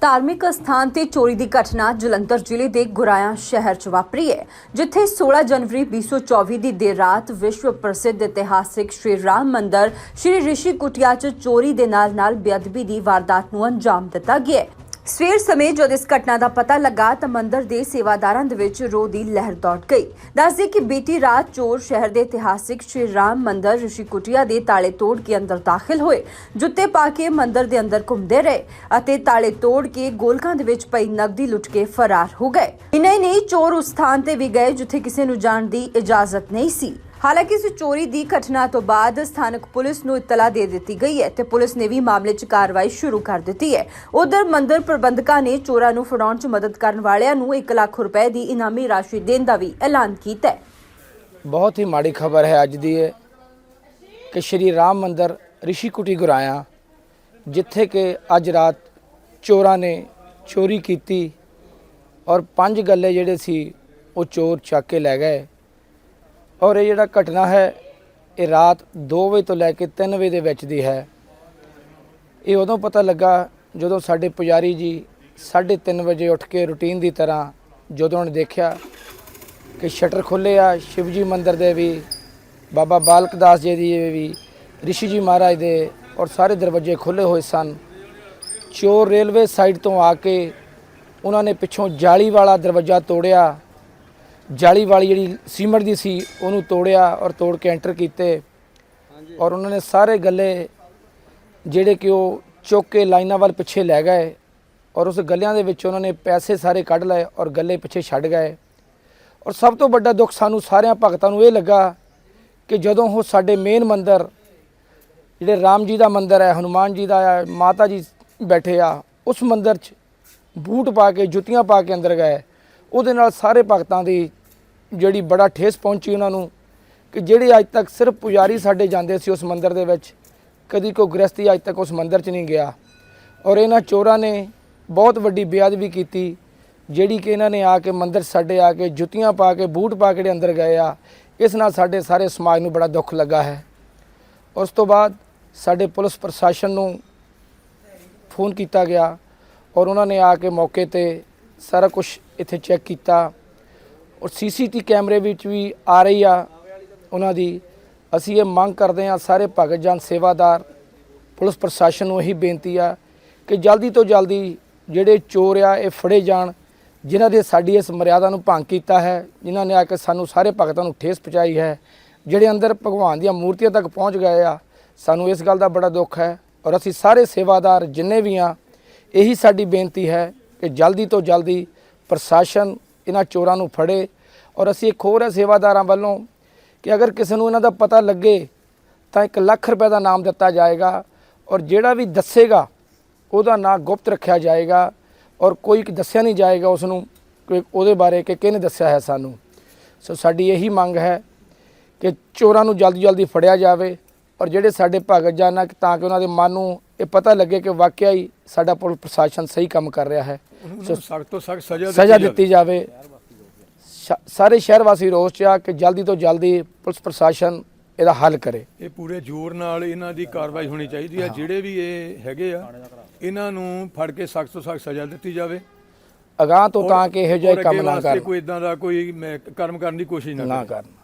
ਧਾਰਮਿਕ ਅਸਥਾਨ ਤੇ ਚੋਰੀ ਦੀ ਘਟਨਾ ਜਲੰਧਰ ਜ਼ਿਲ੍ਹੇ ਦੇ ਗੁਰਾਇਆ ਸ਼ਹਿਰ 'ਚ ਵਾਪਰੀ ਹੈ, ਜਿੱਥੇ 16 ਜਨਵਰੀ 2024 ਦੀ ਦੇਰ ਰਾਤ ਵਿਸ਼ਵ ਪ੍ਰਸਿੱਧ ਇਤਿਹਾਸਿਕ ਸ਼੍ਰੀ ਰਾਮ ਮੰਦਿਰ ਸ਼੍ਰੀ ਰਿਸ਼ੀ ਕੁਟਿਆ 'ਚ ਚੋਰੀ ਦੇ ਨਾਲ-ਨਾਲ ਬੇਅਦਬੀ ਦੀ ਵਾਰਦਾਤ ਨੂੰ ਅੰਜਾਮ ਦਿੱਤਾ ਗਿਆ ਸਵੇਰ ਸਮੇਂ ਜਦ ਇਸ ਘਟਨਾ ਦਾ ਪਤਾ ਲੱਗਾ ਤਾਂ ਮੰਦਿਰ ਦੇ ਸੇਵਾਦਾਰਾਂ ਦੇ ਵਿੱਚ ਰੋਹ ਦੀ ਲਹਿਰ ਦੌੜ ਗਈ। ਦੱਸਦੇ ਕਿ ਬੀਤੀ ਰਾਤ ਚੋਰ ਸ਼ਹਿਰ ਦੇ ਇਤਿਹਾਸਿਕ ਸ਼੍ਰੀ ਰਾਮ ਮੰਦਿਰ ਰਿਸ਼ੀ ਕੁਟਿਆ ਦੇ ਤਾਲੇ ਤੋੜ ਕੇ ਅੰਦਰ ਦਾਖਲ ਹੋਏ। ਜੁੱਤੇ ਪਾ ਕੇ ਮੰਦਿਰ ਦੇ ਅੰਦਰ ਘੁੰਮਦੇ ਰਹੇ ਅਤੇ ਤਾਲੇ ਤੋੜ ਕੇ ਗੋਲਕਾਂ ਦੇ ਵਿੱਚ ਪਈ ਨਕਦੀ ਲੁੱਟ ਕੇ ਫਰਾਰ ਹੋ ਗਏ। ਇਨਾ ਨਹੀਂ, ਚੋਰ ਉਸ ਸਥਾਨ ਤੇ ਵੀ ਗਏ ਜਿੱਥੇ ਕਿਸੇ ਨੂੰ ਜਾਣ ਦੀ ਇਜਾਜ਼ਤ ਨਹੀਂ ਸੀ। ਹਾਲਾਂਕਿ ਇਸ ਚੋਰੀ ਦੀ ਘਟਨਾ ਤੋਂ ਬਾਅਦ ਸਥਾਨਕ ਪੁਲਿਸ ਨੂੰ ਇਤਲਾਹ ਦੇ ਦਿੱਤੀ ਗਈ ਹੈ ਤੇ ਪੁਲਿਸ ਨੇ ਵੀ ਮਾਮਲੇ 'ਚ ਕਾਰਵਾਈ ਸ਼ੁਰੂ ਕਰ ਦਿੱਤੀ ਹੈ। ਉਧਰ ਮੰਦਰ ਪ੍ਰਬੰਧਕਾਂ ਨੇ ਚੋਰਾਂ ਨੂੰ ਫੜਾਉਣ 'ਚ ਮਦਦ ਕਰਨ ਵਾਲਿਆਂ ਨੂੰ 1 ਲੱਖ ਰੁਪਏ ਦੀ ਇਨਾਮੀ ਰਾਸ਼ੀ ਦੇਣ ਦਾ ਵੀ ਐਲਾਨ ਕੀਤਾ ਹੈ। ਬਹੁਤ ਹੀ ਮਾੜੀ ਖਬਰ ਹੈ ਅੱਜ ਦੀ ਹੈ ਕਿ ਸ਼੍ਰੀ ਰਾਮ ਮੰਦਰ ਰਿਸ਼ੀ ਕੁਟੀ ਗੁਰਾਇਆ, ਜਿੱਥੇ ਕਿ ਅੱਜ ਰਾਤ ਚੋਰਾਂ ਨੇ ਚੋਰੀ ਕੀਤੀ ਔਰ ਪੰਜ ਗੱਲੇ ਜਿਹੜੇ ਸੀ ਉਹ ਚੋਰ ਚੱਕ ਕੇ ਲੈ ਗਏ। ਔਰ ਇਹ ਜਿਹੜਾ ਘਟਨਾ ਹੈ, ਇਹ ਰਾਤ 2 ਵਜੇ ਤੋਂ ਲੈ ਕੇ 3 ਵਜੇ ਦੇ ਵਿੱਚ ਦੀ ਹੈ। ਇਹ ਉਦੋਂ ਪਤਾ ਲੱਗਾ ਜਦੋਂ ਸਾਡੇ ਪੁਜਾਰੀ ਜੀ 3:30 ਵਜੇ ਉੱਠ ਕੇ ਰੁਟੀਨ ਦੀ ਤਰ੍ਹਾਂ ਜਦੋਂ ਉਹਨੇ ਦੇਖਿਆ ਕਿ ਸ਼ਟਰ ਖੁੱਲੇ ਆ, ਸ਼ਿਵਜੀ ਮੰਦਿਰ ਦੇ ਵੀ, ਬਾਬਾ ਬਾਲਕ ਦਾਸ ਜੀ ਦੀ ਵੀ, ਰਿਸ਼ੀ ਜੀ ਮਹਾਰਾਜ ਦੇ ਔਰ ਸਾਰੇ ਦਰਵਾਜ਼ੇ ਖੁੱਲੇ ਹੋਏ ਸਨ। ਚੋਰ ਰੇਲਵੇ ਸਾਈਡ ਤੋਂ ਆ ਕੇ ਉਹਨਾਂ ਨੇ ਪਿੱਛੋਂ ਜਾਲੀ ਵਾਲਾ ਦਰਵਾਜ਼ਾ ਤੋੜਿਆ ਜਾਲੀ ਵਾਲੀ ਜਿਹੜੀ ਸੀਮਟ ਦੀ ਸੀ ਉਹਨੂੰ ਤੋੜਿਆ ਔਰ ਤੋੜ ਕੇ ਐਂਟਰ ਕੀਤੇ। ਔਰ ਉਹਨਾਂ ਨੇ ਸਾਰੇ ਗੱਲੇ ਜਿਹੜੇ ਕਿ ਉਹ ਚੁੱਕ ਕੇ ਲਾਈਨਾਂ ਵੱਲ ਪਿੱਛੇ ਲੈ ਗਏ ਔਰ ਉਸ ਗੱਲਿਆਂ ਦੇ ਵਿੱਚ ਉਹਨਾਂ ਨੇ ਪੈਸੇ ਸਾਰੇ ਕੱਢ ਲਏ ਔਰ ਗੱਲੇ ਪਿੱਛੇ ਛੱਡ ਗਏ। ਔਰ ਸਭ ਤੋਂ ਵੱਡਾ ਦੁੱਖ ਸਾਨੂੰ ਸਾਰਿਆਂ ਭਗਤਾਂ ਨੂੰ ਇਹ ਲੱਗਾ ਕਿ ਜਦੋਂ ਉਹ ਸਾਡੇ ਮੇਨ ਮੰਦਿਰ ਜਿਹੜੇ ਰਾਮ ਜੀ ਦਾ ਮੰਦਿਰ ਹੈ ਹਨੂਮਾਨ ਜੀ ਦਾ ਹੈ ਮਾਤਾ ਜੀ ਬੈਠੇ ਆ ਉਸ ਮੰਦਿਰ 'ਚ ਬੂਟ ਪਾ ਕੇ ਜੁੱਤੀਆਂ ਪਾ ਕੇ ਅੰਦਰ ਗਏ। ਉਹਦੇ ਨਾਲ ਸਾਰੇ ਭਗਤਾਂ ਦੀ ਜਿਹੜੀ ਬੜਾ ਠੇਸ ਪਹੁੰਚੀ ਉਹਨਾਂ ਨੂੰ ਕਿ ਜਿਹੜੇ ਅੱਜ ਤੱਕ ਸਿਰਫ ਪੁਜਾਰੀ ਸਾਡੇ ਜਾਂਦੇ ਸੀ ਉਸ ਮੰਦਿਰ ਦੇ ਵਿੱਚ, ਕਦੀ ਕੋਈ ਗ੍ਰਸਤੀ ਅੱਜ ਤੱਕ ਉਸ ਮੰਦਿਰ 'ਚ ਨਹੀਂ ਗਿਆ। ਔਰ ਇਹਨਾਂ ਚੋਰਾਂ ਨੇ ਬਹੁਤ ਵੱਡੀ ਬੇਅਦਬੀ ਕੀਤੀ, ਜਿਹੜੀ ਕਿ ਇਹਨਾਂ ਨੇ ਆ ਕੇ ਮੰਦਿਰ ਸਾਡੇ ਆ ਕੇ ਜੁੱਤੀਆਂ ਪਾ ਕੇ, ਬੂਟ ਪਾ ਕੇ ਜਿਹੜੇ ਅੰਦਰ ਗਏ ਆ, ਇਸ ਨਾਲ ਸਾਡੇ ਸਾਰੇ ਸਮਾਜ ਨੂੰ ਬੜਾ ਦੁੱਖ ਲੱਗਾ ਹੈ। ਉਸ ਤੋਂ ਬਾਅਦ ਸਾਡੇ ਪੁਲਿਸ ਪ੍ਰਸ਼ਾਸਨ ਨੂੰ ਫੋਨ ਕੀਤਾ ਗਿਆ ਔਰ ਉਹਨਾਂ ਨੇ ਆ ਕੇ ਮੌਕੇ ਤੇ ਸਾਰਾ ਕੁਝ ਇੱਥੇ ਚੈੱਕ ਕੀਤਾ। ਔਰ ਸੀਸੀਟੀ ਕੈਮਰੇ ਵਿੱਚ ਵੀ ਆ ਰਹੀ ਆ ਉਹਨਾਂ ਦੀ। ਅਸੀਂ ਇਹ ਮੰਗ ਕਰਦੇ ਹਾਂ ਸਾਰੇ ਭਗਤ ਜਨ ਸੇਵਾਦਾਰ, ਪੁਲਿਸ ਪ੍ਰਸ਼ਾਸਨ ਨੂੰ ਇਹੀ ਬੇਨਤੀ ਆ ਕਿ ਜਲਦੀ ਤੋਂ ਜਲਦੀ ਜਿਹੜੇ ਚੋਰ ਆ, ਇਹ ਫੜੇ ਜਾਣ, ਜਿਨ੍ਹਾਂ ਦੇ ਸਾਡੀ ਇਸ ਮਰਿਆਦਾ ਨੂੰ ਭੰਗ ਕੀਤਾ ਹੈ, ਜਿਨ੍ਹਾਂ ਨੇ ਆ ਕੇ ਸਾਨੂੰ ਸਾਰੇ ਭਗਤਾਂ ਨੂੰ ਠੇਸ ਪਹੁੰਚਾਈ ਹੈ, ਜਿਹੜੇ ਅੰਦਰ ਭਗਵਾਨ ਦੀਆਂ ਮੂਰਤੀਆਂ ਤੱਕ ਪਹੁੰਚ ਗਏ ਆ, ਸਾਨੂੰ ਇਸ ਗੱਲ ਦਾ ਬੜਾ ਦੁੱਖ ਹੈ ਔਰ ਅਸੀਂ ਸਾਰੇ ਸੇਵਾਦਾਰ ਜਿੰਨੇ ਵੀ ਆ, ਇਹੀ ਸਾਡੀ ਬੇਨਤੀ ਹੈ ਕਿ ਜਲਦੀ ਤੋਂ ਜਲਦੀ ਪ੍ਰਸ਼ਾਸਨ ਇਹਨਾਂ ਚੋਰਾਂ ਨੂੰ ਫੜੇ ਔਰ ਅਸੀਂ ਇੱਕ ਹੋਰ ਹੈ ਸੇਵਾਦਾਰਾਂ ਵੱਲੋਂ ਕਿ ਅਗਰ ਕਿਸੇ ਨੂੰ ਇਹਨਾਂ ਦਾ ਪਤਾ ਲੱਗੇ ਤਾਂ 1 ਲੱਖ ਰੁਪਏ ਦਾ ਨਾਮ ਦਿੱਤਾ ਜਾਏਗਾ ਔਰ ਜਿਹੜਾ ਵੀ ਦੱਸੇਗਾ ਉਹਦਾ ਨਾਂ ਗੁਪਤ ਰੱਖਿਆ ਜਾਏਗਾ ਔਰ ਕੋਈ ਦੱਸਿਆ ਨਹੀਂ ਜਾਏਗਾ ਉਸ ਨੂੰ ਕਿ ਉਹਦੇ ਬਾਰੇ ਕਿ ਕਿਹਨੇ ਦੱਸਿਆ ਹੈ ਸਾਨੂੰ। ਸੋ ਸਾਡੀ ਇਹੀ ਮੰਗ ਹੈ ਕਿ ਚੋਰਾਂ ਨੂੰ ਜਲਦੀ ਜਲਦੀ ਫੜਿਆ ਜਾਵੇ ਔਰ ਜਿਹੜੇ ਸਾਡੇ ਭਗਤ ਜਾਨਾ ਤਾਂ ਕਿ ਉਹਨਾਂ ਦੇ ਮਨ ਨੂੰ ਇਹ ਪਤਾ ਲੱਗੇ ਕਿ ਵਾਕਿਆ ਹੀ ਸਾਡਾ ਪੁਲਿਸ ਪ੍ਰਸ਼ਾਸਨ ਸਹੀ ਕੰਮ ਕਰ ਰਿਹਾ ਹੈ। ਸੋ ਸਖਤ ਤੋਂ ਸਖਤ ਸਜ਼ਾ ਸਜ਼ਾ ਦਿੱਤੀ ਜਾਵੇ। ਸਾਰੇ ਸ਼ਹਿਰ ਵਾਸੀ ਰੋਸ ਚ ਆ ਕਿ ਜਲਦੀ ਤੋਂ ਜਲਦੀ ਪੁਲਿਸ ਪ੍ਰਸ਼ਾਸਨ ਇਹਦਾ ਹੱਲ ਕਰੇ। ਇਹ ਪੂਰੇ ਜ਼ੋਰ ਨਾਲ ਇਹਨਾਂ ਦੀ ਕਾਰਵਾਈ ਹੋਣੀ ਚਾਹੀਦੀ ਹੈ। ਜਿਹੜੇ ਵੀ ਇਹ ਹੈਗੇ ਆ ਇਹਨਾਂ ਨੂੰ ਫੜ ਕੇ ਸਖਤ ਤੋਂ ਸਖਤ ਸਜ਼ਾ ਦਿੱਤੀ ਜਾਵੇ। ਅਗਾਹ ਤੋਂ ਤਾਂ ਕਿ ਇਹੋ ਜਿਹੇ ਕੰਮ ਨਾ ਕਰਨ। ਕੋਈ ਇਦਾਂ ਦਾ ਕੋਈ ਕਰਮ ਕਰਨ ਦੀ ਕੋਸ਼ਿਸ਼ ਨਾ ਨਾ ਕਰੇ। ਕਰਨ।